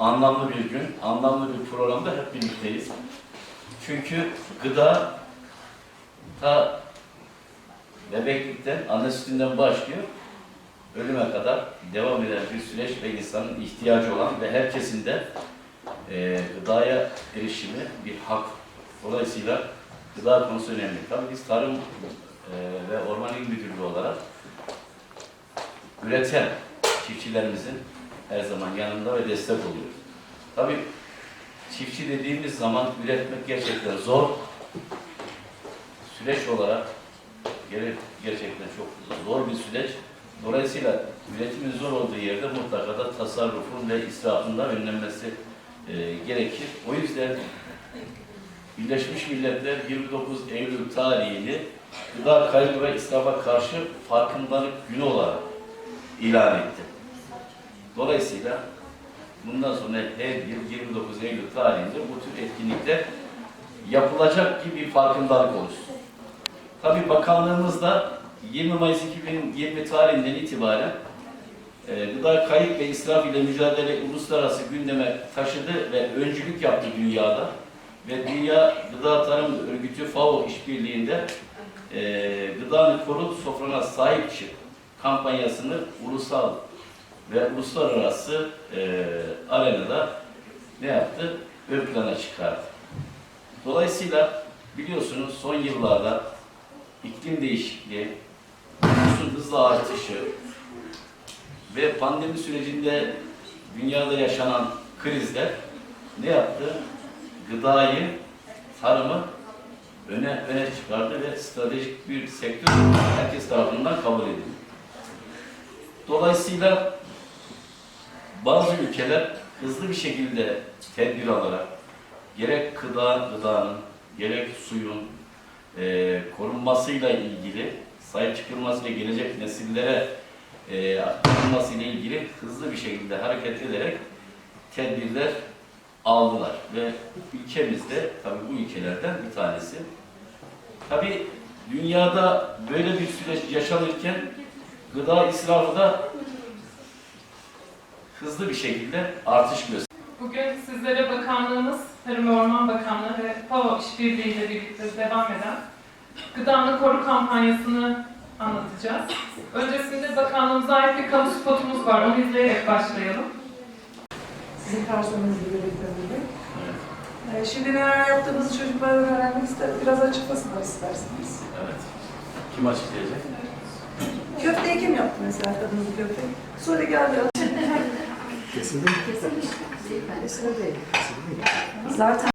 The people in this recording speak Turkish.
anlamlı bir gün, anlamlı bir programda hep birlikteyiz. Çünkü gıda ta bebeklikten, anne sütünden başlıyor, ölüme kadar devam eden bir süreç ve insanın ihtiyacı olan ve herkesin de e, gıdaya erişimi bir hak. Dolayısıyla gıda konusu önemli. Tabii biz Tarım e, ve Orman İl Müdürlüğü olarak üreten çiftçilerimizin her zaman yanında ve destek oluyoruz. Tabii çiftçi dediğimiz zaman üretmek gerçekten zor. Süreç olarak gerçekten çok zor bir süreç. Dolayısıyla üretimin zor olduğu yerde mutlaka da tasarrufun ve israfın da önlenmesi e, gerekir. O yüzden Birleşmiş Milletler 29 Eylül tarihini gıda kaybı ve israfa karşı farkındalık günü olarak ilan etti. Dolayısıyla bundan sonra her yıl 29 Eylül tarihinde bu tür etkinlikler yapılacak gibi bir farkındalık oluşsun. Tabii bakanlığımızda 20 Mayıs 2020 tarihinden itibaren e, gıda kayıp ve israf ile mücadele uluslararası gündeme taşıdı ve öncülük yaptı dünyada. Ve Dünya Gıda Tarım Örgütü FAO işbirliğinde e, gıdanı koru sofrana sahip çık kampanyasını ulusal ve uluslararası e, arenada ne yaptı? Ön plana çıkardı. Dolayısıyla biliyorsunuz son yıllarda iklim değişikliği, nüfusun hızla artışı ve pandemi sürecinde dünyada yaşanan krizler ne yaptı? Gıdayı, tarımı öne öne çıkardı ve stratejik bir sektör herkes tarafından kabul edildi. Dolayısıyla bazı ülkeler hızlı bir şekilde tedbir alarak gerek gıda, gıdanın, gerek suyun e, korunmasıyla ilgili, sahip çıkılmasıyla gelecek nesillere e, aktarılmasıyla ilgili hızlı bir şekilde hareket ederek tedbirler aldılar. Ve ülkemiz de tabii bu ülkelerden bir tanesi. Tabii dünyada böyle bir süreç yaşanırken gıda israfı da hızlı bir şekilde artış gösteriyor. Bugün sizlere bakanlığımız, Tarım ve Orman Bakanlığı ve FAO işbirliğiyle birlikte devam eden Gıdanı Koru kampanyasını anlatacağız. Öncesinde bakanlığımıza ait bir kamu spotumuz var. Onu izleyerek başlayalım. Sizin karşınızda birlikte Ee, Şimdi neler yaptığımızı çocuklar öğrenmek ister, biraz açıklasınlar isterseniz. Evet. Kim açıklayacak? Köfteyi kim yaptı mesela kadınızı köfte? Sonra geldi. Zaten